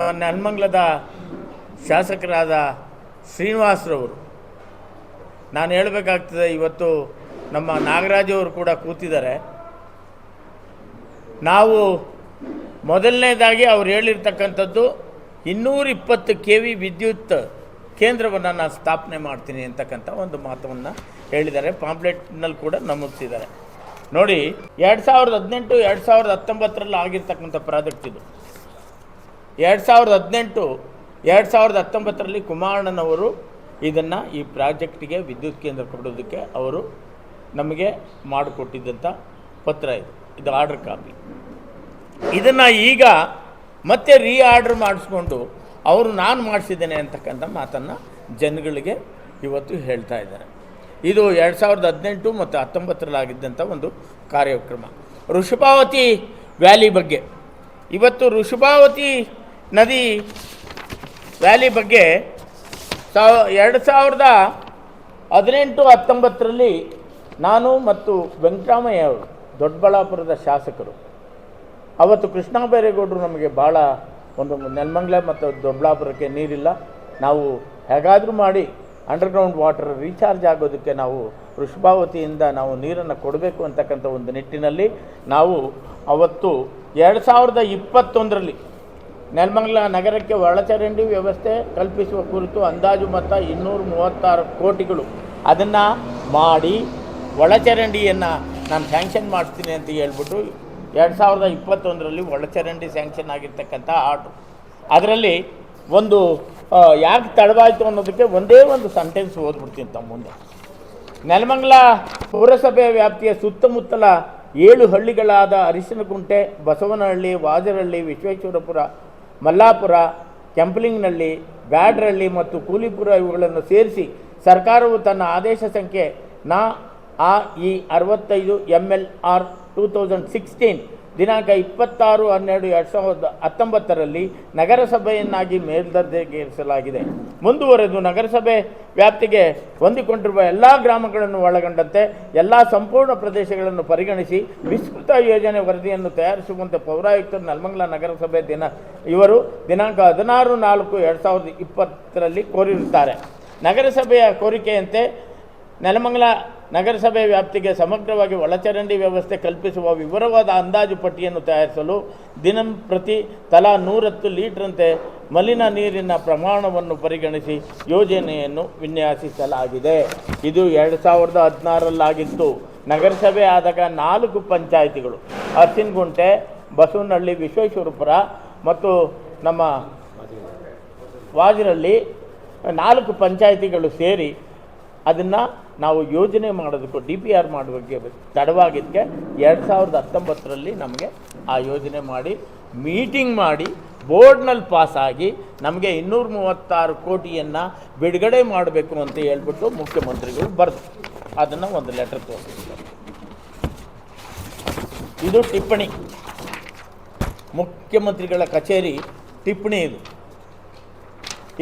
ನೆನ್ಮಂಗ್ಲದ ಶಾಸಕರಾದ ಶ್ರೀನಿವಾಸರವರು. ನಾನು ಹೇಳಬೇಕಾಗ್ತದೆ, ಇವತ್ತು ನಮ್ಮ ನಾಗರಾಜವರು ಕೂಡ ಕೂತಿದ್ದಾರೆ. ನಾವು ಮೊದಲನೇದಾಗಿ ಅವ್ರು ಹೇಳಿರ್ತಕ್ಕಂಥದ್ದು ಇನ್ನೂರ ಇಪ್ಪತ್ತು ಕೆ ವಿ ವಿದ್ಯುತ್ ಕೇಂದ್ರವನ್ನು ನಾನು ಸ್ಥಾಪನೆ ಮಾಡ್ತೀನಿ ಅಂತಕ್ಕಂಥ ಒಂದು ಮಾತನ್ನು ಹೇಳಿದ್ದಾರೆ. ಪಾಂಪ್ಲೆಟ್ನಲ್ಲಿ ಕೂಡ ನಮೂದಿಸಿದ್ದಾರೆ. ನೋಡಿ, ಎರಡು ಸಾವಿರದ ಹದಿನೆಂಟು, ಎರಡು ಸಾವಿರದ ಹತ್ತೊಂಬತ್ತರಲ್ಲಿ ಆಗಿರ್ತಕ್ಕಂಥ ಪ್ರಾಜೆಕ್ಟ್ ಇದು. ಎರಡು ಸಾವಿರದ ಹದಿನೆಂಟು, ಎರಡು ಸಾವಿರದ ಹತ್ತೊಂಬತ್ತರಲ್ಲಿ ಕುಮಾರಣ್ಣನವರು ಇದನ್ನು ಈ ಪ್ರಾಜೆಕ್ಟಿಗೆ ವಿದ್ಯುತ್ ಕೇಂದ್ರ ಕೊಡೋದಕ್ಕೆ ಅವರು ನಮಗೆ ಮಾಡಿಕೊಟ್ಟಿದ್ದಂಥ ಪತ್ರ ಇದು ಇದು ಆರ್ಡ್ರ್ ಕಾಪಿ. ಇದನ್ನು ಈಗ ಮತ್ತೆ ರೀ ಆರ್ಡ್ರ್ ಮಾಡಿಸ್ಕೊಂಡು ಅವರು ನಾನು ಮಾಡಿಸಿದ್ದೇನೆ ಅಂತಕ್ಕಂಥ ಮಾತನ್ನು ಜನಗಳಿಗೆ ಇವತ್ತು ಹೇಳ್ತಾ ಇದ್ದಾರೆ. ಇದು ಎರಡು ಸಾವಿರದ ಹದಿನೆಂಟು ಮತ್ತು ಹತ್ತೊಂಬತ್ತರಲ್ಲಾಗಿದ್ದಂಥ ಒಂದು ಕಾರ್ಯಕ್ರಮ. ಋಷಭಾವತಿ ವ್ಯಾಲಿ ಬಗ್ಗೆ. ಇವತ್ತು ಋಷಭಾವತಿ ನದಿ ವ್ಯಾಲಿ ಬಗ್ಗೆ ಸಾ, ಎರಡು ಸಾವಿರದ ಹದಿನೆಂಟು, ಹತ್ತೊಂಬತ್ತರಲ್ಲಿ ನಾನು ಮತ್ತು ವೆಂಕಟರಾಮಯ್ಯ ಅವರು, ದೊಡ್ಡಬಳ್ಳಾಪುರದ ಶಾಸಕರು. ಅವತ್ತು ಕೃಷ್ಣ ಬೈರೇಗೌಡರು ನಮಗೆ ಭಾಳ ಒಂದು ನೆಲಮಂಗ್ಲ ಮತ್ತು ದೊಡ್ಡಬಳ್ಳಾಪುರಕ್ಕೆ ನೀರಿಲ್ಲ. ನಾವು ಹೇಗಾದರೂ ಮಾಡಿ ಅಂಡರ್ಗ್ರೌಂಡ್ ವಾಟರ್ ರೀಚಾರ್ಜ್ ಆಗೋದಕ್ಕೆ ನಾವು ವೃಷಭಾವತಿಯಿಂದ ನಾವು ನೀರನ್ನು ಕೊಡಬೇಕು ಅಂತಕ್ಕಂಥ ಒಂದು ನಿಟ್ಟಿನಲ್ಲಿ ನಾವು ಅವತ್ತು ಎರಡು ಸಾವಿರದ ಇಪ್ಪತ್ತೊಂದರಲ್ಲಿ ನೆಲಮಂಗಲ ನಗರಕ್ಕೆ ಒಳಚರಂಡಿ ವ್ಯವಸ್ಥೆ ಕಲ್ಪಿಸುವ ಕುರಿತು ಅಂದಾಜು ಮೊತ್ತ ಇನ್ನೂರ ಮೂವತ್ತಾರು ಕೋಟಿಗಳು. ಅದನ್ನು ಮಾಡಿ ಒಳಚರಂಡಿಯನ್ನು ನಾನು ಸ್ಯಾಂಕ್ಷನ್ ಮಾಡ್ತೀನಿ ಅಂತ ಹೇಳ್ಬಿಟ್ಟು ಎರಡು ಸಾವಿರದ ಇಪ್ಪತ್ತೊಂದರಲ್ಲಿ ಒಳಚರಂಡಿ ಸ್ಯಾಂಕ್ಷನ್ ಆಗಿರ್ತಕ್ಕಂಥ ಆರ್ಡ್ರು ಅದರಲ್ಲಿ ಒಂದು ಯಾಕೆ ತಡವಾಯಿತು ಅನ್ನೋದಕ್ಕೆ ಒಂದೇ ಒಂದು ಸೆಂಟೆನ್ಸ್ ಓದ್ಬಿಡ್ತೀನಿ ತಮ್ಮ ಮುಂದೆ. ನೆಲಮಂಗಲ ಪುರಸಭೆ ವ್ಯಾಪ್ತಿಯ ಸುತ್ತಮುತ್ತಲ ಏಳು ಹಳ್ಳಿಗಳಾದ ಅರಿಶಿನಕುಂಟೆ, ಬಸವನಹಳ್ಳಿ, ವಾಜರಹಳ್ಳಿ, ವಿಶ್ವೇಶ್ವರಪುರ ಮಲ್ಲಾಪುರ, ಕೆಂಪ್ಲಿಂಗ್ನಲ್ಲಿ ಬ್ಯಾಡ್ರಳ್ಳಿ ಮತ್ತು ಕೂಲಿಪುರ ಇವುಗಳನ್ನು ಸೇರಿಸಿ ಸರ್ಕಾರವು ತನ್ನ ಆದೇಶ ಸಂಖ್ಯೆ ನಾ, ಆ, ಇ, ಅರವತ್ತೈದು M L, R, two thousand sixteen ದಿನಾಂಕ ಇಪ್ಪತ್ತಾರು ಹನ್ನೆರಡು ಎರಡು ಸಾವಿರದ ಹತ್ತೊಂಬತ್ತರಲ್ಲಿ ನಗರಸಭೆಯನ್ನಾಗಿ ಮೇಲ್ದರ್ಜೆಗೇರಿಸಲಾಗಿದೆ ಮುಂದುವರೆದು ನಗರಸಭೆ ವ್ಯಾಪ್ತಿಗೆ ಹೊಂದಿಕೊಂಡಿರುವ ಎಲ್ಲ ಗ್ರಾಮಗಳನ್ನು ಒಳಗೊಂಡಂತೆ ಎಲ್ಲ ಸಂಪೂರ್ಣ ಪ್ರದೇಶಗಳನ್ನು ಪರಿಗಣಿಸಿ ವಿಸ್ತೃತ ಯೋಜನೆ ವರದಿಯನ್ನು ತಯಾರಿಸುವಂತೆ ಪೌರಾಯುಕ್ತರು ನಲ್ಮಂಗ್ಲ ನಗರಸಭೆ ದಿನ ಇವರು ದಿನಾಂಕ ಹದಿನಾರು ನಾಲ್ಕು ಎರಡು ಸಾವಿರದ ಇಪ್ಪತ್ತರಲ್ಲಿ ಕೋರಿರುತ್ತಾರೆ. ನಗರಸಭೆಯ ಕೋರಿಕೆಯಂತೆ ನೆಲಮಂಗಲ ನಗರಸಭೆ ವ್ಯಾಪ್ತಿಗೆ ಸಮಗ್ರವಾಗಿ ಒಳಚರಂಡಿ ವ್ಯವಸ್ಥೆ ಕಲ್ಪಿಸುವ ವಿವರವಾದ ಅಂದಾಜು ಪಟ್ಟಿಯನ್ನು ತಯಾರಿಸಲು ದಿನಂಪ್ರತಿ ತಲಾ ನೂರತ್ತು ಲೀಟ್ರಂತೆ ಮಲಿನ ನೀರಿನ ಪ್ರಮಾಣವನ್ನು ಪರಿಗಣಿಸಿ ಯೋಜನೆಯನ್ನು ವಿನ್ಯಾಸಿಸಲಾಗಿದೆ. ಇದು ಎರಡು ಸಾವಿರದ ಹದಿನಾರರಲ್ಲಾಗಿತ್ತು. ನಗರಸಭೆ ಆದಾಗ ನಾಲ್ಕು ಪಂಚಾಯಿತಿಗಳು ಅರ್ಸಿನಗುಂಟೆ ಬಸವನಹಳ್ಳಿ, ವಿಶ್ವೇಶ್ವರಪುರ ಮತ್ತು ನಮ್ಮ ವಾಜರಳ್ಳಿ ನಾಲ್ಕು ಪಂಚಾಯಿತಿಗಳು ಸೇರಿ ಅದನ್ನು ನಾವು ಯೋಜನೆ ಮಾಡೋದಕ್ಕೂ ಡಿ ಪಿ ಆರ್ ಮಾಡೋದಕ್ಕೆ ತಡವಾಗಿದ್ದಕ್ಕೆ ಎರಡು ಸಾವಿರದ ಹತ್ತೊಂಬತ್ತರಲ್ಲಿ ನಮಗೆ ಆ ಯೋಜನೆ ಮಾಡಿ, ಮೀಟಿಂಗ್ ಮಾಡಿ, ಬೋರ್ಡ್ನಲ್ಲಿ ಪಾಸಾಗಿ ನಮಗೆ ಇನ್ನೂರ ಮೂವತ್ತಾರು ಕೋಟಿಯನ್ನು ಬಿಡುಗಡೆ ಮಾಡಬೇಕು ಅಂತ ಹೇಳ್ಬಿಟ್ಟು ಮುಖ್ಯಮಂತ್ರಿಗಳು ಬರೆದು ಅದನ್ನು ಒಂದು ಲೆಟರ್ ತೋರಿಸಿದ್ದಾರೆ. ಇದು ಟಿಪ್ಪಣಿ. ಮುಖ್ಯಮಂತ್ರಿಗಳ ಕಚೇರಿ ಟಿಪ್ಪಣಿ ಇದು.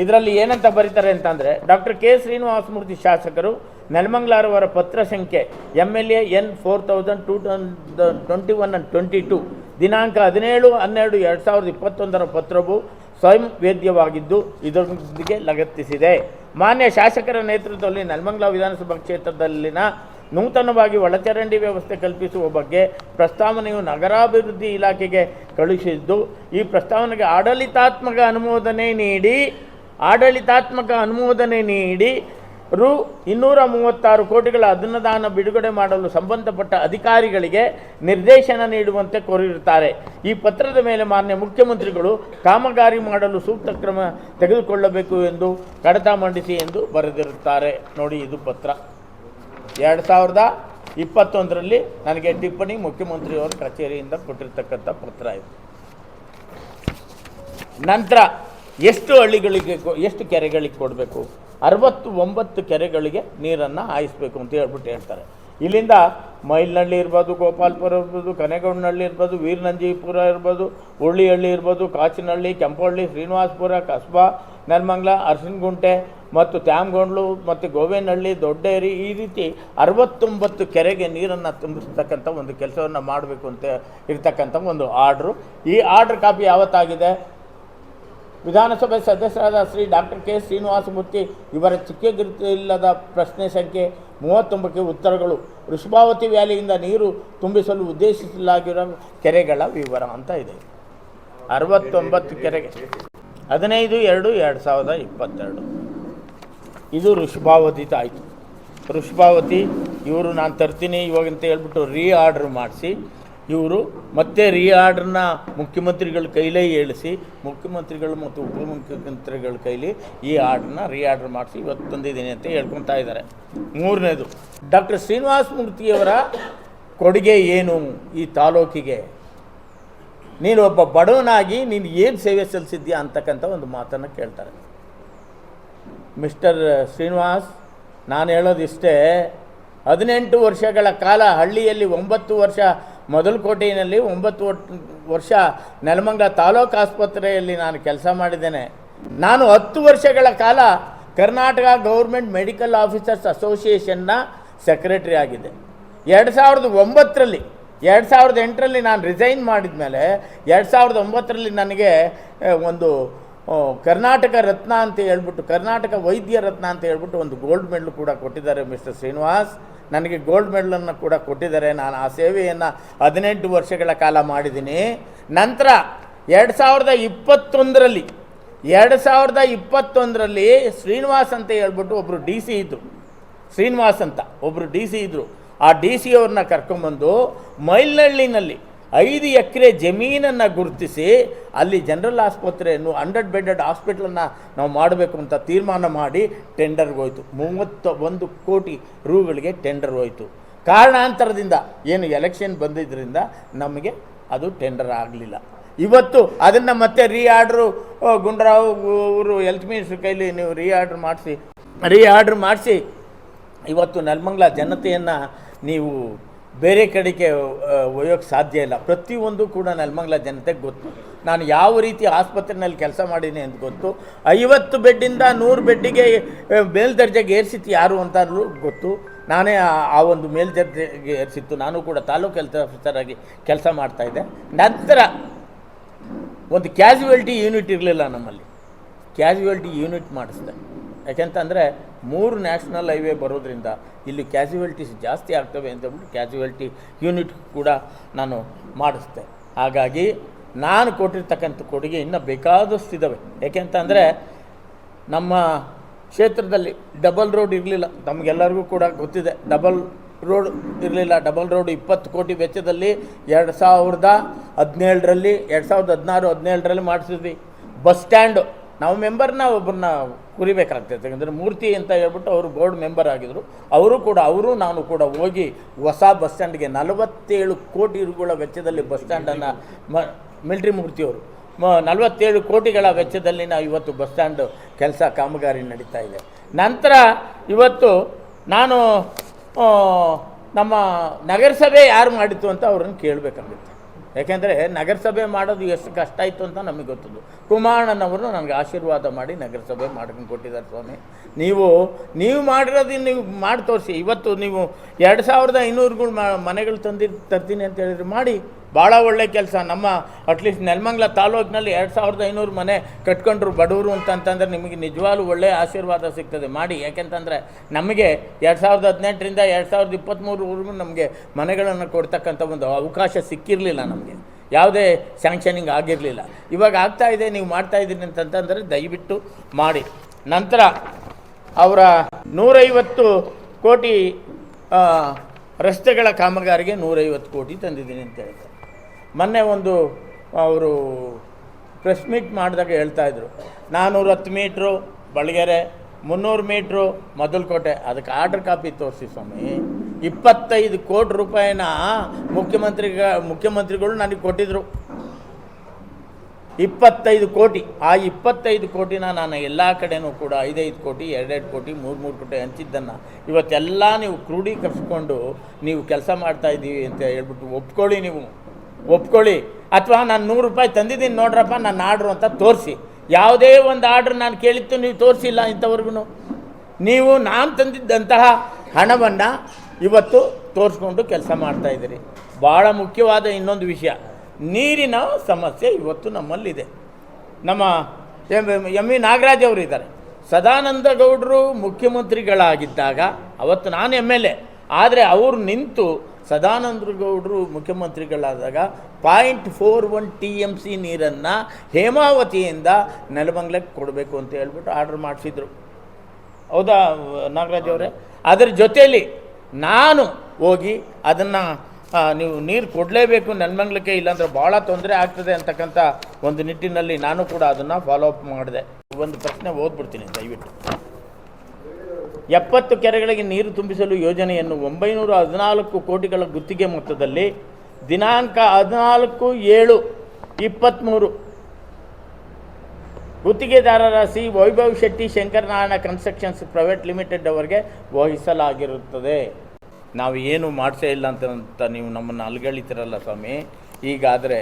ಇದರಲ್ಲಿ ಏನಂತ ಬರೀತಾರೆ ಅಂತಂದರೆ ಡಾಕ್ಟರ್ ಕೆ ಶ್ರೀನಿವಾಸಮೂರ್ತಿ ಶಾಸಕರು ನೆಲಮಂಗಲಾರವರ ಪತ್ರ ಸಂಖ್ಯೆ M L A N four thousand two twenty one and twenty two ದಿನಾಂಕ ಹದಿನೇಳು, ಹನ್ನೆರಡು, ಎರಡು ಸಾವಿರದ ಇಪ್ಪತ್ತೊಂದರ ಪತ್ರವು ಸ್ವಯಂ ವೇದ್ಯವಾಗಿದ್ದು ಇದರೊಂದಿಗೆ ಲಗತ್ತಿಸಿದೆ. ಮಾನ್ಯ ಶಾಸಕರ ನೇತೃತ್ವದಲ್ಲಿ ನೆಲಮಂಗ್ಲ ವಿಧಾನಸಭಾ ಕ್ಷೇತ್ರದಲ್ಲಿನ ನೂತನವಾಗಿ ಒಳಚರಂಡಿ ವ್ಯವಸ್ಥೆ ಕಲ್ಪಿಸುವ ಬಗ್ಗೆ ಪ್ರಸ್ತಾವನೆಯು ನಗರಾಭಿವೃದ್ಧಿ ಇಲಾಖೆಗೆ ಕಳುಹಿಸಿದ್ದು, ಈ ಪ್ರಸ್ತಾವನೆಗೆ ಆಡಳಿತಾತ್ಮಕ ಅನುಮೋದನೆ ನೀಡಿ, ಆಡಳಿತಾತ್ಮಕ ಅನುಮೋದನೆ ನೀಡಿ ರು ಇನ್ನೂರ ಮೂವತ್ತಾರು ಕೋಟಿಗಳ ಅನುದಾನ ಬಿಡುಗಡೆ ಮಾಡಲು ಸಂಬಂಧಪಟ್ಟ ಅಧಿಕಾರಿಗಳಿಗೆ ನಿರ್ದೇಶನ ನೀಡುವಂತೆ ಕೋರಿರುತ್ತಾರೆ. ಈ ಪತ್ರದ ಮೇಲೆ ಮಾನ್ಯ ಮುಖ್ಯಮಂತ್ರಿಗಳು ಕಾಮಗಾರಿ ಮಾಡಲು ಸೂಕ್ತ ಕ್ರಮ ತೆಗೆದುಕೊಳ್ಳಬೇಕು ಎಂದು ಕಡತ ಮಂಡಿಸಿ ಎಂದು ಬರೆದಿರುತ್ತಾರೆ. ನೋಡಿ ಇದು ಪತ್ರ. ಎರಡು ಸಾವಿರದ ಇಪ್ಪತ್ತೊಂದರಲ್ಲಿ ನನಗೆ ಟಿಪ್ಪಣಿ ಮುಖ್ಯಮಂತ್ರಿಯವರ ಕಚೇರಿಯಿಂದ ಕೊಟ್ಟಿರ್ತಕ್ಕಂಥ ಪತ್ರ ಇದು. ನಂತರ ಎಷ್ಟು ಹಳ್ಳಿಗಳಿಗೆ ಎಷ್ಟು ಕೆರೆಗಳಿಗೆ ಕೊಡಬೇಕು? ಅರವತ್ತು ಒಂಬತ್ತು ಕೆರೆಗಳಿಗೆ ನೀರನ್ನು ಹಾಯಿಸ್ಬೇಕು ಅಂತ ಹೇಳ್ಬಿಟ್ಟು ಹೇಳ್ತಾರೆ. ಇಲ್ಲಿಂದ ಮೈಲ್ನಳ್ಳಿ ಇರ್ಬೋದು, ಗೋಪಾಲ್ಪುರ ಇರ್ಬೋದು, ಕನೆಗೌಡನಹಳ್ಳಿ ಇರ್ಬೋದು, ವೀರನಂಜೀಪುರ ಇರ್ಬೋದು ಉಳ್ಳಿಹಳ್ಳಿ ಇರ್ಬೋದು, ಕಾಚಿನಹಳ್ಳಿ, ಕೆಂಪಹಳ್ಳಿ, ಶ್ರೀನಿವಾಸಪುರ, ಕಸ್ಬಾ ನೆಲಮಂಗ್ಲ ಅರಸಿನಗುಂಟೆ ಮತ್ತು ತ್ಯಾಮಗೊಂಡ್ಲು ಮತ್ತು ಗೋವೇನಹಳ್ಳಿ, ದೊಡ್ಡೇರಿ ಈ ರೀತಿ ಅರವತ್ತೊಂಬತ್ತು ಕೆರೆಗೆ ನೀರನ್ನು ತುಂಬಿಸ್ತಕ್ಕಂಥ ಒಂದು ಕೆಲಸವನ್ನು ಮಾಡಬೇಕು ಅಂತ ಇರ್ತಕ್ಕಂಥ ಒಂದು ಆರ್ಡ್ರು ಈ ಆರ್ಡ್ರ್ ಕಾಪಿ ಯಾವತ್ತಾಗಿದೆ? ವಿಧಾನಸಭೆ ಸದಸ್ಯರಾದ ಶ್ರೀ ಡಾಕ್ಟರ್ ಕೆ ಶ್ರೀನಿವಾಸಮೂರ್ತಿ ಇವರ ಚಿಕ್ಕಗಿರಿಲ್ಲದ ಪ್ರಶ್ನೆ ಸಂಖ್ಯೆ ಮೂವತ್ತೊಂಬಕ್ಕೆ ಉತ್ತರಗಳು. ವೃಷಭಾವತಿ ವ್ಯಾಲಿಯಿಂದ ನೀರು ತುಂಬಿಸಲು ಉದ್ದೇಶಿಸಲಾಗಿರೋ ಕೆರೆಗಳ ವಿವರ ಅಂತ ಇದೆ. ಅರವತ್ತೊಂಬತ್ತು ಕೆರೆಗೆ ಹದಿನೈದು, ಎರಡು ಎರಡು ಸಾವಿರದ ಇಪ್ಪತ್ತೆರಡು. ಇದು ಋಷಭಾವತಿ ಆಯಿತು ಋಷಭಾವತಿ ಇವರು ನಾನು ತರ್ತೀನಿ ಇವಾಗ ಅಂತ ಹೇಳ್ಬಿಟ್ಟು ರೀ ಆರ್ಡ್ರ್ ಮಾಡಿಸಿ ಇವರು ಮತ್ತೆ ರೀ ಆರ್ಡ್ರನ್ನ ಮುಖ್ಯಮಂತ್ರಿಗಳ ಕೈಲೇ ಏಳಿಸಿ ಮುಖ್ಯಮಂತ್ರಿಗಳು ಮತ್ತು ಉಪಮುಖ್ಯಮಂತ್ರಿಗಳ ಕೈಲಿ ಈ ಆರ್ಡ್ರನ್ನ ರೀ ಆರ್ಡ್ರ್ ಮಾಡಿಸಿ ಇವತ್ತು ತಂದಿದ್ದೀನಿ ಅಂತ ಹೇಳ್ಕೊತಾ ಇದ್ದಾರೆ. ಮೂರನೇದು, ಡಾಕ್ಟರ್ ಶ್ರೀನಿವಾಸ ಮೂರ್ತಿಯವರ ಕೊಡುಗೆ ಏನು ಈ ತಾಲೂಕಿಗೆ? ನೀನು ಒಬ್ಬ ಬಡವನಾಗಿ ನೀನು ಏನು ಸೇವೆ ಸಲ್ಲಿಸಿದ್ಯಾ ಅಂತಕ್ಕಂಥ ಒಂದು ಮಾತನ್ನು ಕೇಳ್ತಾರೆ. ಮಿಸ್ಟರ್ ಶ್ರೀನಿವಾಸ್, ನಾನು ಹೇಳೋದಿಷ್ಟೇ, ಹದಿನೆಂಟು ವರ್ಷಗಳ ಕಾಲ ಹಳ್ಳಿಯಲ್ಲಿ ಒಂಬತ್ತು ವರ್ಷ ಮೊದಲಕೋಟೆಯಲ್ಲಿ ಒಂಬತ್ತು ವರ್ಷ ನೆಲಮಂಗಲ ತಾಲೂಕು ಆಸ್ಪತ್ರೆಯಲ್ಲಿ ನಾನು ಕೆಲಸ ಮಾಡಿದ್ದೇನೆ. ನಾನು ಹತ್ತು ವರ್ಷಗಳ ಕಾಲ ಕರ್ನಾಟಕ ಗೌರ್ಮೆಂಟ್ ಮೆಡಿಕಲ್ ಆಫೀಸರ್ಸ್ ಅಸೋಸಿಯೇಷನ್ನ ಸೆಕ್ರೆಟರಿ ಆಗಿದೆ ಎರಡು ಸಾವಿರದ ಒಂಬತ್ತರಲ್ಲಿ, ಎರಡು ಸಾವಿರದ ಎಂಟರಲ್ಲಿ ನಾನು ರಿಸೈನ್ ಮಾಡಿದ ಮೇಲೆ ಎರಡು ಸಾವಿರದ ಒಂಬತ್ತರಲ್ಲಿ ನನಗೆ ಒಂದು ಕರ್ನಾಟಕ ರತ್ನ ಅಂತ ಹೇಳ್ಬಿಟ್ಟು, ಕರ್ನಾಟಕ ವೈದ್ಯ ರತ್ನ ಅಂತ ಹೇಳ್ಬಿಟ್ಟು ಒಂದು ಗೋಲ್ಡ್ ಮೆಡಲ್ ಕೂಡ ಕೊಟ್ಟಿದ್ದಾರೆ ಮಿಸ್ಟರ್ ಶ್ರೀನಿವಾಸ್. ನನಗೆ ಗೋಲ್ಡ್ ಮೆಡಲನ್ನು ಕೂಡ ಕೊಟ್ಟಿದ್ದಾರೆ. ನಾನು ಆ ಸೇವೆಯನ್ನು ಹದಿನೆಂಟು ವರ್ಷಗಳ ಕಾಲ ಮಾಡಿದ್ದೀನಿ. ನಂತರ ಎರಡು ಸಾವಿರದ ಇಪ್ಪತ್ತೊಂದರಲ್ಲಿ, ಎರಡು ಸಾವಿರದ ಇಪ್ಪತ್ತೊಂದರಲ್ಲಿ ಶ್ರೀನಿವಾಸ್ ಅಂತ ಹೇಳ್ಬಿಟ್ಟು ಒಬ್ಬರು ಡಿ ಸಿ ಇದ್ದರು ಶ್ರೀನಿವಾಸ್ ಅಂತ ಒಬ್ಬರು ಡಿ ಸಿ ಇದ್ದರು ಆ ಡಿ ಸಿ ಅವ್ರನ್ನ ಕರ್ಕೊಂಬಂದು ಮೈಲ್ನಳ್ಳಿನಲ್ಲಿ ಐದು ಎಕರೆ ಜಮೀನನ್ನು ಗುರುತಿಸಿ ಅಲ್ಲಿ ಜನರಲ್ ಆಸ್ಪತ್ರೆಯನ್ನು ಹಂಡ್ರೆಡ್ ಬೆಡ್ಡೆಡ್ ಹಾಸ್ಪಿಟ್ಲನ್ನು ನಾವು ಮಾಡಬೇಕು ಅಂತ ತೀರ್ಮಾನ ಮಾಡಿ ಟೆಂಡರ್ಗೆ ಹೋಯಿತು. ಮೂವತ್ತ ಒಂದು ಕೋಟಿ ರೂಗಳಿಗೆ ಟೆಂಡರ್ ಹೋಯಿತು. ಕಾರಣಾಂತರದಿಂದ ಏನು ಎಲೆಕ್ಷನ್ ಬಂದಿದ್ದರಿಂದ ನಮಗೆ ಅದು ಟೆಂಡರ್ ಆಗಲಿಲ್ಲ. ಇವತ್ತು ಅದನ್ನು ಮತ್ತೆ ರೀ ಆರ್ಡ್ರು ಗುಂಡ್ರಾವ್ ಅವರು ಹೆಲ್ತ್ ಮಿನಿಸ್ಟ್ರ್ ಕೈಲಿ ನೀವು ರೀ ಆರ್ಡ್ರ್ ಮಾಡಿಸಿ ರೀ ಆರ್ಡ್ರ್ ಮಾಡಿಸಿ, ಇವತ್ತು ನೆಲಮಂಗ್ಲ ಜನತೆಯನ್ನು ನೀವು ಬೇರೆ ಕಡೆಗೆ ಒಯ್ಯೋಕ್ಕೆ ಸಾಧ್ಯ ಇಲ್ಲ. ಪ್ರತಿಯೊಂದು ಕೂಡ ನೆಲಮಂಗಲ ಜನತೆಗೆ ಗೊತ್ತು. ನಾನು ಯಾವ ರೀತಿ ಆಸ್ಪತ್ರೆಯಲ್ಲಿ ಕೆಲಸ ಮಾಡೀನಿ ಅಂತ ಗೊತ್ತು. ಐವತ್ತು ಬೆಡ್ಡಿಂದ ನೂರು ಬೆಡ್ಡಿಗೆ ಮೇಲ್ದರ್ಜೆಗೆ ಏರಿಸಿತ್ತು ಯಾರು ಅಂತ ಗೊತ್ತು. ನಾನೇ ಆ- ಒಂದು ಮೇಲ್ದರ್ಜೆಗೆ ಏರಿಸಿತ್ತು ನಾನು ಕೂಡ ತಾಲೂಕು ಹೆಲ್ತ್ ಆಫೀಸರ್ ಆಗಿ ಕೆಲಸ ಮಾಡ್ತಾಯಿದ್ದೆ ನಂತರ ಒಂದು ಕ್ಯಾಸುವಲ್ಟಿ ಯೂನಿಟ್ ಇರಲಿಲ್ಲ ನಮ್ಮಲ್ಲಿ. ಕ್ಯಾಸುವಲ್ಟಿ ಯೂನಿಟ್ ಮಾಡಿಸ್ದೆ. ಯಾಕೆಂತಂದರೆ ಮೂರು ನ್ಯಾಷನಲ್ ಹೈವೇ ಬರೋದ್ರಿಂದ ಇಲ್ಲಿ ಕ್ಯಾಸುವಲ್ಟೀಸ್ ಜಾಸ್ತಿ ಆಗ್ತವೆ ಅಂತ ಹೇಳ್ಬಿಟ್ಟು ಕ್ಯಾಸುವಲ್ಟಿ ಯೂನಿಟ್ ಕೂಡ ನಾನು ಮಾಡಿಸ್ದೆ. ಹಾಗಾಗಿ ನಾನು ಕೊಟ್ಟಿರ್ತಕ್ಕಂಥ ಕೊಡುಗೆ ಇನ್ನೂ ಬೇಕಾದಷ್ಟು ಇದ್ದಾವೆ ಯಾಕೆಂತಂದರೆ ನಮ್ಮ ಕ್ಷೇತ್ರದಲ್ಲಿ ಡಬಲ್ ರೋಡ್ ಇರಲಿಲ್ಲ. ನಮಗೆಲ್ಲರಿಗೂ ಕೂಡ ಗೊತ್ತಿದೆ, ಡಬಲ್ ರೋಡ್ ಇರಲಿಲ್ಲ. ಡಬಲ್ ರೋಡ್ ಇಪ್ಪತ್ತು ಕೋಟಿ ವೆಚ್ಚದಲ್ಲಿ ಎರಡು ಸಾವಿರದ ಹದಿನೇಳರಲ್ಲಿ, ಎರಡು ಸಾವಿರದ ಹದಿನಾರು, ಹದಿನೇಳರಲ್ಲಿ ಮಾಡಿಸಿದ್ವಿ. ಬಸ್ ಸ್ಟ್ಯಾಂಡು, ನಾವು ಮೆಂಬರ್ನ ಒಬ್ಬರನ್ನ ಕುರಿಬೇಕಾಗ್ತೈತೆ ಯಾಕಂದರೆ ಮೂರ್ತಿ ಅಂತ ಹೇಳ್ಬಿಟ್ಟು ಅವರು ಬೋರ್ಡ್ ಮೆಂಬರ್ ಆಗಿದ್ದರು ಅವರು ಕೂಡ, ಅವರು ನಾನು ಕೂಡ ಹೋಗಿ ಹೊಸ ಬಸ್ ಸ್ಟ್ಯಾಂಡ್ಗೆ ನಲವತ್ತೇಳು ಕೋಟಿ ರುಗಳ ವೆಚ್ಚದಲ್ಲಿ ಬಸ್ ಸ್ಟ್ಯಾಂಡನ್ನು ಮ ಮಿಲ್ಟ್ರಿ ಮೂರ್ತಿಯವರು. ಮ, ನಲವತ್ತೇಳು ಕೋಟಿಗಳ ವೆಚ್ಚದಲ್ಲಿ ನಾವು ಇವತ್ತು ಬಸ್ ಸ್ಟ್ಯಾಂಡ್ ಕೆಲಸ ಕಾಮಗಾರಿ ನಡೀತಾ ಇದೆ. ನಂತರ ಇವತ್ತು ನಾನು ನಮ್ಮ ನಗರಸಭೆ ಯಾರು ಮಾಡಿತ್ತು ಅಂತ ಅವ್ರನ್ನ ಕೇಳಬೇಕಾಗುತ್ತೆ. ಯಾಕೆಂದರೆ ನಗರಸಭೆ ಮಾಡೋದು ಎಷ್ಟು ಕಷ್ಟ ಆಯಿತು ಅಂತ ನಮಗೆ ಗೊತ್ತದು ಕುಮಾರಣ್ಣನವರು ನನಗೆ ಆಶೀರ್ವಾದ ಮಾಡಿ ನಗರಸಭೆ ಮಾಡ್ಕೊಂಡು ಕೊಟ್ಟಿದ್ದಾರೆ ಸ್ವಾಮಿ. ನೀವು ನೀವು ಮಾಡಿರೋದು ನೀವು ಮಾಡಿ ತೋರಿಸಿ. ಇವತ್ತು ನೀವು ಎರಡು ಸಾವಿರದ ಐನೂರುಗಳು ಮನೆಗಳು ತಂದಿ ತರ್ತೀನಿ ಅಂತ ಹೇಳಿದ್ರೆ ಮಾಡಿ. ಭಾಳ ಒಳ್ಳೆ ಕೆಲಸ. ನಮ್ಮ ಅಟ್ಲೀಸ್ಟ್ ನೆಲಮಂಗ್ಲ ತಾಲೂಕಿನಲ್ಲಿ ಎರಡು ಸಾವಿರದ ಐನೂರು ಮನೆ ಕಟ್ಕೊಂಡ್ರು ಬಡವರು ಅಂತಂತಂದ್ರೆ ನಿಮಗೆ ನಿಜವಾಗ್ಲೂ ಒಳ್ಳೆಯ ಆಶೀರ್ವಾದ ಸಿಗ್ತದೆ. ಮಾಡಿ. ಯಾಕೆಂತಂದರೆ ನಮಗೆ ಎರಡು ಸಾವಿರದ ಹದಿನೆಂಟರಿಂದ ಎರಡು ಸಾವಿರದ ಇಪ್ಪತ್ತ್ಮೂರವರೆಗೂ ನಮಗೆ ಮನೆಗಳನ್ನು ಕೊಡ್ತಕ್ಕಂಥ ಒಂದು ಅವಕಾಶ ಸಿಕ್ಕಿರಲಿಲ್ಲ ನಮಗೆ. ಯಾವುದೇ ಸ್ಯಾಂಕ್ಷನಿಂಗ್ ಆಗಿರಲಿಲ್ಲ. ಇವಾಗ ಆಗ್ತಾ ಇದೆ. ನೀವು ಮಾಡ್ತಾ ಇದ್ದೀನಿ ಅಂತಂತಂದರೆ ದಯವಿಟ್ಟು ಮಾಡಿ. ನಂತರ ಅವರ ನೂರೈವತ್ತು ಕೋಟಿ ರಸ್ತೆಗಳ ಕಾಮಗಾರಿಗೆ ನೂರೈವತ್ತು ಕೋಟಿ ತಂದಿದ್ದೀನಿ ಅಂತ ಹೇಳ್ತಾರೆ ಮೊನ್ನೆ ಒಂದು ಅವರು ಪ್ರೆಸ್ ಮೀಟ್ ಮಾಡಿದಾಗ ಹೇಳ್ತಾಯಿದ್ರು ನಾನ್ನೂರ ಹತ್ತು ಮೀಟ್ರು, ಬಳಗೆರೆ ಮುನ್ನೂರು ಮೀಟ್ರು, ಮೊದಲಕೋಟೆ. ಅದಕ್ಕೆ ಆರ್ಡರ್ ಕಾಪಿ ತೋರಿಸಿ ಸ್ವಾಮಿ. ಇಪ್ಪತ್ತೈದು ಕೋಟಿ ರೂಪಾಯಿನ ಮುಖ್ಯಮಂತ್ರಿಗ, ಮುಖ್ಯಮಂತ್ರಿಗಳು ನನಗೆ ಕೊಟ್ಟಿದ್ದರು ಇಪ್ಪತ್ತೈದು ಕೋಟಿ. ಆ ಇಪ್ಪತ್ತೈದು ಕೋಟಿನ ನಾನು ಎಲ್ಲ ಕಡೆನೂ ಕೂಡ ಐದೈದು ಕೋಟಿ, ಎರಡೆರಡು ಕೋಟಿ, ಮೂರು ಮೂರು ಕೋಟಿ ಹಂಚಿದ್ದನ್ನು ಇವತ್ತೆಲ್ಲ ನೀವು ಕ್ರೂಢೀಕರಿಸ್ಕೊಂಡು ನೀವು ಕೆಲಸ ಮಾಡ್ತಾ ಇದ್ದೀವಿ ಅಂತ ಹೇಳ್ಬಿಟ್ಟು ಒಪ್ಕೊಳ್ಳಿ ನೀವು. ಒಪ್ಕೊಳ್ಳಿ. ಅಥವಾ ನಾನು ನೂರು ರೂಪಾಯಿ ತಂದಿದ್ದೀನಿ ನೋಡ್ರಪ್ಪ ನನ್ನ ಆರ್ಡ್ರು ಅಂತ ತೋರಿಸಿ. ಯಾವುದೇ ಒಂದು ಆರ್ಡ್ರ್ ನಾನು ಕೇಳಿತ್ತು ನೀವು ತೋರಿಸಿಲ್ಲ ಇಂಥವ್ರಿಗೂ ನೀವು ನಾನು ತಂದಿದ್ದಂತಹ ಹಣವನ್ನು ಇವತ್ತು ತೋರಿಸ್ಕೊಂಡು ಕೆಲಸ ಮಾಡ್ತಾಯಿದ್ದೀರಿ ಭಾಳ ಮುಖ್ಯವಾದ ಇನ್ನೊಂದು ವಿಷಯ. ನೀರಿನ ಸಮಸ್ಯೆ ಇವತ್ತು ನಮ್ಮಲ್ಲಿದೆ. ನಮ್ಮ ಎಂ ವಿ ನಾಗರಾಜ್ ಅವರು ಇದ್ದಾರೆ. ಸದಾನಂದ ಗೌಡರು ಮುಖ್ಯಮಂತ್ರಿಗಳಾಗಿದ್ದಾಗ, ಅವತ್ತು ನಾನು ಎಂ ಎಲ್ ಎ. ಆದರೆ ಅವರು ನಿಂತು ಸದಾನಂದ ಗೌಡರು ಮುಖ್ಯಮಂತ್ರಿಗಳಾದಾಗ point four one T M C ನೀರನ್ನು ಹೇಮಾವತಿಯಿಂದ ನೆಲಮಂಗ್ಲಕ್ಕೆ ಕೊಡಬೇಕು ಅಂತ ಹೇಳ್ಬಿಟ್ಟು ಆರ್ಡ್ರ್ ಮಾಡಿಸಿದ್ರು. ಹೌದಾ, ನಾಗರಾಜ್ ಅವರೇ? ಅದರ ಜೊತೆಯಲ್ಲಿ ನಾನು ಹೋಗಿ ಅದನ್ನು ನೀವು ನೀರು ಕೊಡಲೇಬೇಕು ನೆಲಮಂಗ್ಲಕ್ಕೆ ಇಲ್ಲಾಂದರೆ ಭಾಳ ತೊಂದರೆ ಆಗ್ತದೆ ಅಂತಕ್ಕಂಥ ಒಂದು ನಿಟ್ಟಿನಲ್ಲಿ ನಾನು ಕೂಡ ಅದನ್ನು ಫಾಲೋ ಅಪ್ ಮಾಡಿದೆ. ಒಂದು ಪ್ರಶ್ನೆ ಓದ್ಬಿಡ್ತೀನಿ, ದಯವಿಟ್ಟು. ಎಪ್ಪತ್ತು ಕೆರೆಗಳಿಗೆ ನೀರು ತುಂಬಿಸಲು ಯೋಜನೆಯನ್ನು ಒಂಬೈನೂರ ಹದಿನಾಲ್ಕು ಕೋಟಿಗಳ ಗುತ್ತಿಗೆ ಮೊತ್ತದಲ್ಲಿ ದಿನಾಂಕ ಹದಿನಾಲ್ಕು ಏಳು ಇಪ್ಪತ್ತ್ಮೂರು ಗುತ್ತಿಗೆದಾರರ C Vaibhav Shetty Shankaranarayana constructions private limited ಅವರಿಗೆ ವಹಿಸಲಾಗಿರುತ್ತದೆ. ನಾವು ಏನು ಮಾಡಿಸೇ ಇಲ್ಲ ಅಂತ ನೀವು ನಮ್ಮನ್ನು ಅಲ್ಗಳಿತಿರಲ್ಲ ಸ್ವಾಮಿ. ಈಗಾದರೆ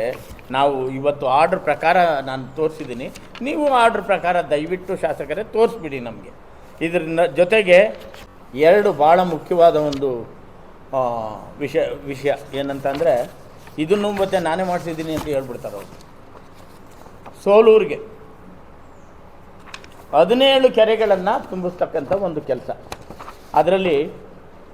ನಾವು ಇವತ್ತು ಆರ್ಡ್ರ್ ಪ್ರಕಾರ ನಾನು ತೋರಿಸಿದ್ದೀನಿ. ನೀವು ಆರ್ಡ್ರ್ ಪ್ರಕಾರ ದಯವಿಟ್ಟು ಶಾಸಕರೇ ತೋರಿಸ್ಬಿಡಿ ನಮಗೆ. ಇದ್ರ ಜೊತೆಗೆ ಎರಡು ಭಾಳ ಮುಖ್ಯವಾದ ಒಂದು ವಿಷಯ ವಿಷಯ ಏನಂತಂದರೆ ಇದನ್ನು ಮತ್ತೆ ನಾನೇ ಮಾಡಿಸಿದ್ದೀನಿ ಅಂತ ಹೇಳ್ಬಿಡ್ತಾರೆ ಅವರು. ಸೋಲೂರಿಗೆ ಹದಿನೇಳು ಕೆರೆಗಳನ್ನು ತುಂಬಿಸ್ತಕ್ಕಂಥ ಒಂದು ಕೆಲಸ. ಅದರಲ್ಲಿ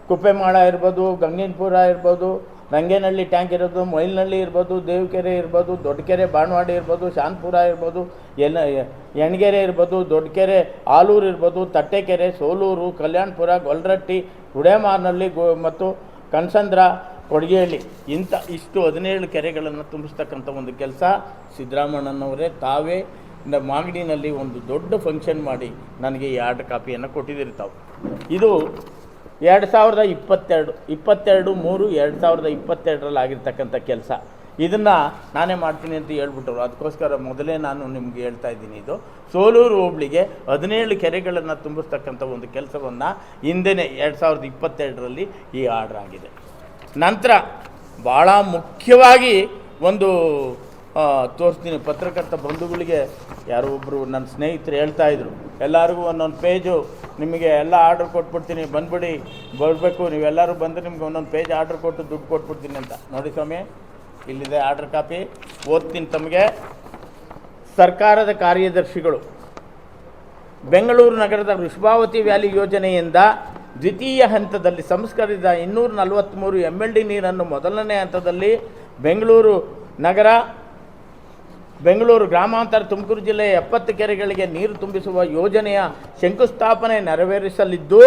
ಕುಪ್ಪೆಮಾಳ ಇರ್ಬೋದು, ಗಂಗೇನ್ಪುರ ಇರ್ಬೋದು ರಂಗೇನಹಳ್ಳಿ ಟ್ಯಾಂಕ್ ಇರೋದು ಮೈಲ್ನಹಳ್ಳಿ ಇರ್ಬೋದು, ದೇವಕೆರೆ ಇರ್ಬೋದು ದೊಡ್ಡಕೆರೆ ಬಾಣವಾಡಿ ಇರ್ಬೋದು, ಶಾಂತಪುರ ಇರ್ಬೋದು ಎಲ್ಲ ಎಣ್ಗೆರೆ ಇರ್ಬೋದು ದೊಡ್ಡಕೆರೆ ಆಲೂರು ಇರ್ಬೋದು, ತಟ್ಟೆಕೆರೆ, ಸೋಲೂರು, ಕಲ್ಯಾಣಪುರ, ಗೊಲ್ರಟ್ಟಿ, ಹುಡೇಮಾರ್ನಹಳ್ಳಿ, ಗೋ, ಮತ್ತು ಕನ್ಸಂದ್ರ, ಕೊಡಗೇಹಳ್ಳಿ. ಇಂಥ ಇಷ್ಟು ಹದಿನೇಳು ಕೆರೆಗಳನ್ನು ತುಂಬಿಸ್ತಕ್ಕಂಥ ಒಂದು ಕೆಲಸ ಸಿದ್ದರಾಮಣ್ಣನವರೇ ತಾವೇ ಮಾಗಡಿನಲ್ಲಿ ಒಂದು ದೊಡ್ಡ ಫಂಕ್ಷನ್ ಮಾಡಿ ನನಗೆ ಈ ಕಾಪಿಯನ್ನು ಕೊಟ್ಟಿದ್ದಿರ್ತಾವೆ ಇದು ಎರಡು ಸಾವಿರದ ಇಪ್ಪತ್ತೆರಡು ಇಪ್ಪತ್ತೆರಡು, ಮೂರು, ಎರಡು ಸಾವಿರದ ಇಪ್ಪತ್ತೆರಡರಲ್ಲಿ ಆಗಿರ್ತಕ್ಕಂಥ ಕೆಲಸ. ಇದನ್ನು ನಾನೇ ಮಾಡ್ತೀನಿ ಅಂತ ಹೇಳ್ಬಿಟ್ರು ಅದಕ್ಕೋಸ್ಕರ ಮೊದಲೇ ನಾನು ನಿಮ್ಗೆ ಹೇಳ್ತಾ ಇದ್ದೀನಿ ಇದು. ಸೋಲೂರು ಹೋಬಳಿಗೆ ಹದಿನೇಳು ಕೆರೆಗಳನ್ನು ತುಂಬಿಸ್ತಕ್ಕಂಥ ಒಂದು ಕೆಲಸವನ್ನು ಹಿಂದೆನೇ ಎರಡು ಸಾವಿರದ ಇಪ್ಪತ್ತೆರಡರಲ್ಲಿ ಈ ಆರ್ಡ್ರ್ ಆಗಿದೆ. ನಂತರ ಭಾಳ ಮುಖ್ಯವಾಗಿ ಒಂದು ತೋರಿಸ್ತೀನಿ. ಪತ್ರಕರ್ತ ಬಂಧುಗಳಿಗೆ ಯಾರೋ ಒಬ್ಬರು ನನ್ನ ಸ್ನೇಹಿತರು ಹೇಳ್ತಾ ಇದ್ರು. ಎಲ್ಲರಿಗೂ ಒಂದೊಂದು ಪೇಜು ನಿಮಗೆ ಎಲ್ಲ ಆರ್ಡ್ರ್ ಕೊಟ್ಬಿಡ್ತೀನಿ, ಬಂದ್ಬಿಡಿ, ಬರಬೇಕು, ನೀವೆಲ್ಲರೂ ಬಂದು ನಿಮ್ಗೆ ಒಂದೊಂದು ಪೇಜ್ ಆರ್ಡ್ರ್ ಕೊಟ್ಟು ದುಡ್ಡು ಕೊಟ್ಬಿಡ್ತೀನಿ ಅಂತ. ನೋಡಿ ಸ್ವಾಮಿ, ಇಲ್ಲಿದೆ ಆರ್ಡ್ರ್ ಕಾಪಿ, ಓದ್ತೀನಿ ತಮಗೆ. ಸರ್ಕಾರದ ಕಾರ್ಯದರ್ಶಿಗಳು, ಬೆಂಗಳೂರು ನಗರದ ವೃಷಭಾವತಿ ವ್ಯಾಲಿ ಯೋಜನೆಯಿಂದ ದ್ವಿತೀಯ ಹಂತದಲ್ಲಿ ಸಂಸ್ಕರಿಸಿದ ಇನ್ನೂರ ನಲವತ್ತ್ಮೂರು ಎಂ ಎಲ್ ಡಿ ನೀರನ್ನು ಮೊದಲನೇ ಹಂತದಲ್ಲಿ ಬೆಂಗಳೂರು ನಗರ ಬೆಂಗಳೂರು ಗ್ರಾಮಾಂತರ ತುಮಕೂರು ಜಿಲ್ಲೆಯ ಎಪ್ಪತ್ತು ಕೆರೆಗಳಿಗೆ ನೀರು ತುಂಬಿಸುವ ಯೋಜನೆಯ ಶಂಕುಸ್ಥಾಪನೆ ನೆರವೇರಿಸಲಿದ್ದು,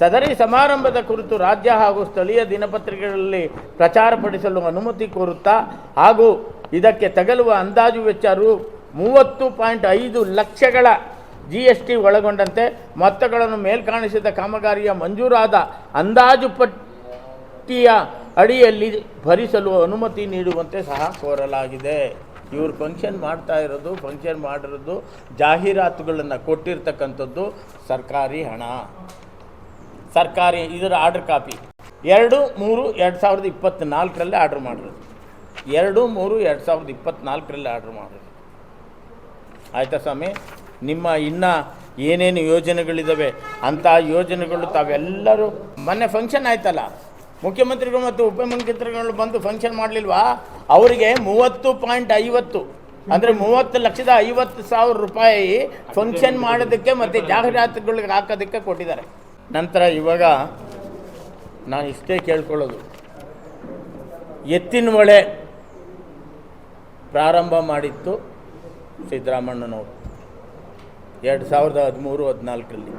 ಸದರಿ ಸಮಾರಂಭದ ಕುರಿತು ರಾಜ್ಯ ಹಾಗೂ ಸ್ಥಳೀಯ ದಿನಪತ್ರಿಕೆಗಳಲ್ಲಿ ಪ್ರಚಾರಪಡಿಸಲು ಅನುಮತಿ ಕೋರುತ್ತಾ ಹಾಗೂ ಇದಕ್ಕೆ ತಗಲುವ ಅಂದಾಜು ವೆಚ್ಚ ರು ಮೂವತ್ತು ಪಾಯಿಂಟ್ ಐದು ಲಕ್ಷಗಳ ಜಿ ಎಸ್ ಟಿ ಒಳಗೊಂಡಂತೆ ಮೊತ್ತಗಳನ್ನು ಮೇಲ್ಕಾಣಿಸಿದ ಕಾಮಗಾರಿಯ ಮಂಜೂರಾದ ಅಂದಾಜು ಪಟ್ಟಿಯ ಅಡಿಯಲ್ಲಿ ಭರಿಸಲು ಅನುಮತಿ ನೀಡುವಂತೆ ಸಹ ಕೋರಲಾಗಿದೆ. ಇವರು ಫಂಕ್ಷನ್ ಮಾಡ್ತಾ ಇರೋದು ಫಂಕ್ಷನ್ ಮಾಡಿರೋದು, ಜಾಹೀರಾತುಗಳನ್ನು ಕೊಟ್ಟಿರ್ತಕ್ಕಂಥದ್ದು ಸರ್ಕಾರಿ ಹಣ. ಸರ್ಕಾರಿ ಇದರ ಆರ್ಡ್ರ್ ಕಾಪಿ ಎರಡು, ಮೂರು, ಎರಡು ಸಾವಿರದ ಇಪ್ಪತ್ತ್ನಾಲ್ಕರಲ್ಲಿ ಆರ್ಡ್ರ್ ಮಾಡಿರೋದು. ಎರಡು, ಮೂರು, ಎರಡು ಸಾವಿರದ ಇಪ್ಪತ್ತ್ನಾಲ್ಕರಲ್ಲಿ ಆರ್ಡ್ರ್ ಮಾಡಿರೋದು. ಆಯಿತಾ ಸ್ವಾಮಿ? ನಿಮ್ಮ ಇನ್ನು ಏನೇನು ಯೋಜನೆಗಳಿದ್ದಾವೆ ಅಂಥ ಯೋಜನೆಗಳು ತಾವೆಲ್ಲರೂ, ಮೊನ್ನೆ ಫಂಕ್ಷನ್ ಆಯ್ತಲ್ಲ? ಮುಖ್ಯಮಂತ್ರಿಗಳು ಮತ್ತು ಉಪಮುಖ್ಯಮಂತ್ರಿಗಳು ಬಂದು ಫಂಕ್ಷನ್ ಮಾಡಲಿಲ್ವಾ? ಅವರಿಗೆ ಮೂವತ್ತು ಪಾಯಿಂಟ್ ಐವತ್ತು, ಅಂದರೆ ಮೂವತ್ತು ಲಕ್ಷದ ಐವತ್ತು ಸಾವಿರ ರೂಪಾಯಿ ಫಂಕ್ಷನ್ ಮಾಡೋದಕ್ಕೆ ಮತ್ತು ಜಾಹೀರಾತುಗಳಿಗೆ ಹಾಕೋದಕ್ಕೆ ಕೊಟ್ಟಿದ್ದಾರೆ. ನಂತರ ಇವಾಗ ನಾನು ಇಷ್ಟೇ ಕೇಳ್ಕೊಳ್ಳೋದು. ಎತ್ತಿನ ಹೊಳೆ ಪ್ರಾರಂಭ ಮಾಡಿತ್ತು ಸಿದ್ದರಾಮಣ್ಣನವರು ಎರಡು ಸಾವಿರದ ಹದಿಮೂರು, ಹದಿನಾಲ್ಕರಲ್ಲಿ.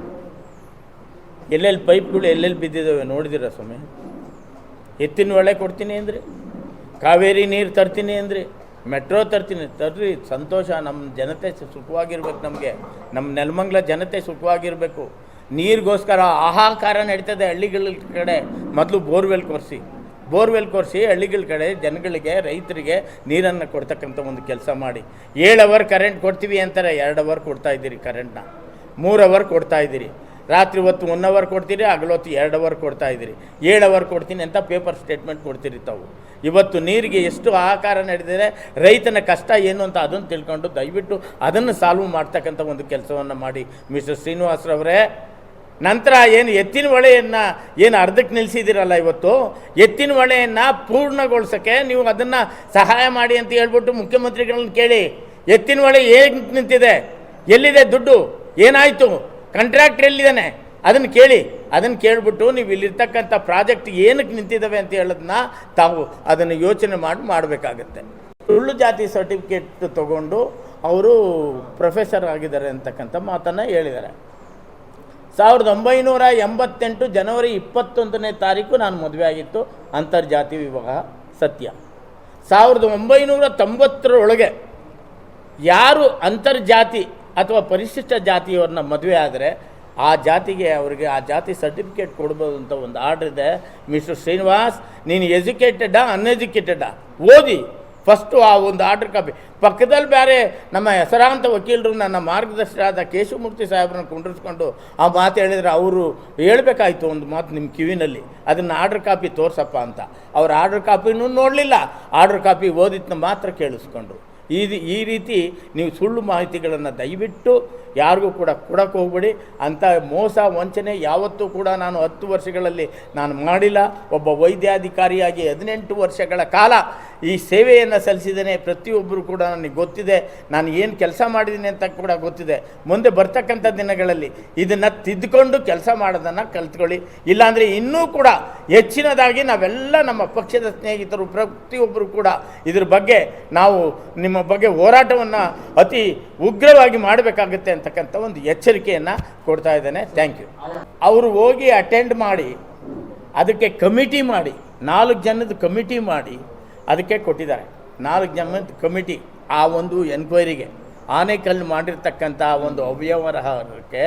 ಎಲ್ಲೆಲ್ಲಿ ಪೈಪ್ಗಳು ಎಲ್ಲೆಲ್ಲಿ ಬಿದ್ದಿದ್ದಾವೆ ನೋಡಿದಿರ ಸ್ವಾಮಿ? ಎತ್ತಿನ ಒಳ್ಳೆ ಕೊಡ್ತೀನಿ ಅಂದ್ರಿ. ಕಾವೇರಿ ನೀರು ತರ್ತೀನಿ ಅಂದ್ರಿ. ಮೆಟ್ರೋ ತರ್ತೀನಿ. ತರ್ರಿ, ಸಂತೋಷ. ನಮ್ಮ ಜನತೆ ಸುಖವಾಗಿರ್ಬೇಕು ನಮಗೆ. ನಮ್ಮ ನೆಲಮಂಗ್ಲ ಜನತೆ ಸುಖವಾಗಿರಬೇಕು. ನೀರಿಗೋಸ್ಕರ ಆಹಾಕಾರ ನಡೀತದೆ ಹಳ್ಳಿಗಳ ಕಡೆ. ಮೊದಲು ಬೋರ್ವೆಲ್ ಕೊರೆಸಿ. ಬೋರ್ವೆಲ್ ಕೊರೆಸಿ ಹಳ್ಳಿಗಳ ಕಡೆ ಜನಗಳಿಗೆ, ರೈತರಿಗೆ ನೀರನ್ನು ಕೊಡ್ತಕ್ಕಂಥ ಒಂದು ಕೆಲಸ ಮಾಡಿ. ಏಳು ಅವರ್ ಕರೆಂಟ್ ಕೊಡ್ತೀವಿ ಅಂತಾರೆ. ಎರಡು ಅವರ್ ಕೊಡ್ತಾ ಇದ್ದೀರಿ ಕರೆಂಟ್ನ ಮೂರು ಅವರ್ ಕೊಡ್ತಾ ಇದ್ದೀರಿ. ರಾತ್ರಿ ಹೊತ್ತು ಒನ್ ಅವರ್ ಕೊಡ್ತೀರಿ ಹಗಲೊತ್ತು ಎರಡು ಅವರ್ ಕೊಡ್ತಾ ಇದ್ದೀರಿ. ಏಳು ಅವರ್ ಕೊಡ್ತೀನಿ ಅಂತ ಪೇಪರ್ ಸ್ಟೇಟ್ಮೆಂಟ್ ಕೊಡ್ತೀರಿ ತಾವು ಇವತ್ತು ನೀರಿಗೆ ಎಷ್ಟು ಆಕಾರ ನಡೆದಿದೆ, ರೈತನ ಕಷ್ಟ ಏನು ಅಂತ ಅದನ್ನು ತಿಳ್ಕೊಂಡು ದಯವಿಟ್ಟು ಅದನ್ನು ಸಾಲ್ವ್ ಮಾಡ್ತಕ್ಕಂಥ ಒಂದು ಕೆಲಸವನ್ನು ಮಾಡಿ. ಮಿಸ್ಟರ್ ಶ್ರೀನಿವಾಸ್ರವರೇ ನಂತರ ಏನು ಎತ್ತಿನ ಹೊಳೆಯನ್ನು ಏನು ಅರ್ಧಕ್ಕೆ ನಿಲ್ಲಿಸಿದ್ದೀರಲ್ಲ ಇವತ್ತು? ಎತ್ತಿನ ಹೊಳೆಯನ್ನು ಪೂರ್ಣಗೊಳಿಸೋಕ್ಕೆ ನೀವು ಅದನ್ನು ಸಹಾಯ ಮಾಡಿ ಅಂತ ಹೇಳ್ಬಿಟ್ಟು ಮುಖ್ಯಮಂತ್ರಿಗಳನ್ನ ಕೇಳಿ, ಎತ್ತಿನ ಹೊಳೆ ಹೇಗೆ ನಿಂತಿದೆ? ಎಲ್ಲಿದೆ ದುಡ್ಡು? ಏನಾಯಿತು? ಕಾಂಟ್ರಾಕ್ಟರ್ ಎಲ್ಲಿದ್ದಾನೆ? ಅದನ್ನು ಕೇಳಿ. ಅದನ್ನು ಕೇಳಿಬಿಟ್ಟು ನೀವು ಇಲ್ಲಿರ್ತಕ್ಕಂಥ ಪ್ರಾಜೆಕ್ಟ್ ಏನಕ್ಕೆ ನಿಂತಿದ್ದಾವೆ ಅಂತ ಹೇಳೋದನ್ನ ತಾವು ಅದನ್ನು ಯೋಚನೆ ಮಾಡಿ ಮಾಡಬೇಕಾಗತ್ತೆ. ಸುಳ್ಳು ಜಾತಿ ಸರ್ಟಿಫಿಕೇಟ್ ತಗೊಂಡು ಅವರು ಪ್ರೊಫೆಸರ್ ಆಗಿದ್ದಾರೆ ಅಂತಕ್ಕಂಥ ಮಾತನ್ನು ಹೇಳಿದ್ದಾರೆ. ಸಾವಿರದ ಒಂಬೈನೂರ ಎಂಬತ್ತೆಂಟು ಜನವರಿ ಇಪ್ಪತ್ತೊಂದನೇ ತಾರೀಕು ನಾನು ಮದುವೆ ಆಗಿತ್ತು. ಅಂತರ್ಜಾತಿ ವಿವಾಹ ಸತ್ಯ. ಸಾವಿರದ ಒಂಬೈನೂರ ತೊಂಬತ್ತರೊಳಗೆ ಯಾರು ಅಂತರ್ಜಾತಿ ಅಥವಾ ಪರಿಶಿಷ್ಟ ಜಾತಿಯವ್ರನ್ನ ಮದುವೆ ಆದರೆ ಆ ಜಾತಿಗೆ ಅವರಿಗೆ ಆ ಜಾತಿ ಸರ್ಟಿಫಿಕೇಟ್ ಕೊಡ್ಬೋದು ಅಂತ ಒಂದು ಆರ್ಡ್ರ್ ಇದೆ. ಮಿಸ್ಟರ್ ಶ್ರೀನಿವಾಸ್, ನೀನು ಎಜುಕೇಟೆಡಾ ಅನ್ಎಜುಕೇಟೆಡಾ ಓದಿ. ಫಸ್ಟು ಆ ಒಂದು ಆರ್ಡ್ರ್ ಕಾಪಿ ಪಕ್ಕದಲ್ಲಿ ಬೇರೆ ನಮ್ಮ ಹೆಸರಾಂತ ವಕೀಲರು ನನ್ನ ಮಾರ್ಗದರ್ಶಕರಾದ ಕೇಶವಮೂರ್ತಿ ಸಾಹೇಬ್ರನ್ನ ಕುಂಡಿಸ್ಕೊಂಡು ಆ ಮಾತು ಹೇಳಿದರೆ ಅವರು ಹೇಳಬೇಕಾಯ್ತು ಒಂದು ಮಾತು ನಿಮ್ಮ ಕಿವಿನಲ್ಲಿ. ಅದನ್ನು ಆರ್ಡ್ರ್ ಕಾಪಿ ತೋರಿಸಪ್ಪ ಅಂತ. ಅವ್ರು ಆರ್ಡ್ರ್ ಕಾಪಿನೂ ನೋಡಲಿಲ್ಲ. ಆರ್ಡ್ರ್ ಕಾಪಿ ಓದಿದ್ನ ಮಾತ್ರ ಕೇಳಿಸ್ಕೊಂಡ್ರು. ಈ ಈ ರೀತಿ ನೀವು ಸುಳ್ಳು ಮಾಹಿತಿಗಳನ್ನು ದಯವಿಟ್ಟು ಯಾರಿಗೂ ಕೂಡ ಕೊಡಕ್ಕೆ ಹೋಗ್ಬೇಡಿ. ಅಂಥ ಮೋಸ ವಂಚನೆ ಯಾವತ್ತೂ ಕೂಡ ನಾನು ಹತ್ತು ವರ್ಷಗಳಲ್ಲಿ ನಾನು ಮಾಡಿಲ್ಲ. ಒಬ್ಬ ವೈದ್ಯಾಧಿಕಾರಿಯಾಗಿ ಹದಿನೆಂಟು ವರ್ಷಗಳ ಕಾಲ ಈ ಸೇವೆಯನ್ನು ಸಲ್ಲಿಸಿದ್ದೇನೆ. ಪ್ರತಿಯೊಬ್ಬರು ಕೂಡ ನನಗೆ ಗೊತ್ತಿದೆ. ನಾನು ಏನು ಕೆಲಸ ಮಾಡಿದ್ದೀನಿ ಅಂತ ಕೂಡ ಗೊತ್ತಿದೆ. ಮುಂದೆ ಬರ್ತಕ್ಕಂಥ ದಿನಗಳಲ್ಲಿ ಇದನ್ನು ತಿದ್ದುಕೊಂಡು ಕೆಲಸ ಮಾಡೋದನ್ನು ಕಲ್ತ್ಕೊಳ್ಳಿ. ಇಲ್ಲಾಂದರೆ ಇನ್ನೂ ಕೂಡ ಹೆಚ್ಚಿನದಾಗಿ ನಾವೆಲ್ಲ ನಮ್ಮ ಪಕ್ಷದ ಸ್ನೇಹಿತರು ಪ್ರತಿಯೊಬ್ಬರು ಕೂಡ ಇದ್ರ ಬಗ್ಗೆ ನಾವು ನಿಮ್ಮ ಬಗ್ಗೆ ಹೋರಾಟವನ್ನು ಅತಿ ಉಗ್ರವಾಗಿ ಮಾಡಬೇಕಾಗುತ್ತೆ ಅಂತಕ್ಕಂಥ ಒಂದು ಎಚ್ಚರಿಕೆಯನ್ನು ಕೊಡ್ತಾ ಇದ್ದೇನೆ. ಥ್ಯಾಂಕ್ ಯು ಅವರು ಹೋಗಿ ಅಟೆಂಡ್ ಮಾಡಿ, ಅದಕ್ಕೆ ಕಮಿಟಿ ಮಾಡಿ, ನಾಲ್ಕು ಜನದ ಕಮಿಟಿ ಮಾಡಿ ಅದಕ್ಕೆ ಕೊಟ್ಟಿದ್ದಾರೆ. ನಾಲ್ಕು ಜನದ ಕಮಿಟಿ ಆ ಒಂದು ಎನ್ಕ್ವೈರಿಗೆ ಆನೆಕಲ್ಲು ಮಾಡಿರ್ತಕ್ಕಂಥ ಒಂದು ಅವ್ಯವಹಾರಕ್ಕೆ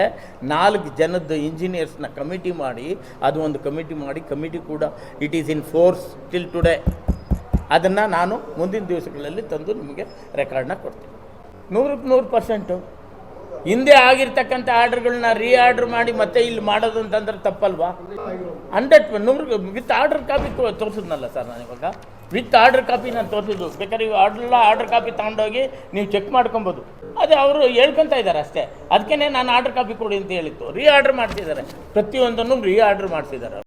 ನಾಲ್ಕು ಜನದ ಇಂಜಿನಿಯರ್ಸ್ನ ಕಮಿಟಿ ಮಾಡಿ, ಅದು ಒಂದು ಕಮಿಟಿ ಮಾಡಿ ಕಮಿಟಿ ಕೂಡ it is in force till today ಅದನ್ನು ನಾನು ಮುಂದಿನ ದಿವಸಗಳಲ್ಲಿ ತಂದು ನಿಮಗೆ ರೆಕಾರ್ಡ್ನ ಕೊಡ್ತೀನಿ. ನೂರಕ್ಕೆ ನೂರು ಪರ್ಸೆಂಟು ಹಿಂದೆ ಆಗಿರ್ತಕ್ಕಂಥ ಆರ್ಡರ್ಗಳನ್ನ ರೀ ಆರ್ಡರ್ ಮಾಡಿ ಮತ್ತೆ ಇಲ್ಲಿ ಮಾಡೋದು ಅಂತಂದ್ರೆ ತಪ್ಪಲ್ವಾ? ಹಂಡ್ರೆಡ್ ನೂರು ವಿತ್ ಆರ್ಡರ್ ಕಾಪಿ ತೋರಿಸಿದ್ನಲ್ಲ ಸರ್ ನಾನು ಇವಾಗ? ವಿತ್ ಆರ್ಡರ್ ಕಾಪಿ ನಾನು ತೋರಿಸಿದ್ದು ಬೇಕಾದ್ರೆ ಇವು ಆರ್ಡ್ರೆಲ್ಲ ಆರ್ಡರ್ ಕಾಪಿ ತಗೊಂಡೋಗಿ ನೀವು ಚೆಕ್ ಮಾಡ್ಕೊಬೋದು. ಅದೇ ಅವರು ಹೇಳ್ಕೊತಾ ಇದ್ದಾರೆ ಅಷ್ಟೇ. ಅದಕ್ಕೇ ನಾನು ಆರ್ಡರ್ ಕಾಪಿ ಕೊಡಿ ಅಂತ ಹೇಳಿತ್ತು ರೀ ಆರ್ಡರ್ ಮಾಡ್ತಿದ್ದಾರೆ. ಪ್ರತಿಯೊಂದನ್ನು ರೀ ಆರ್ಡರ್ ಮಾಡ್ತಿದ್ದಾರೆ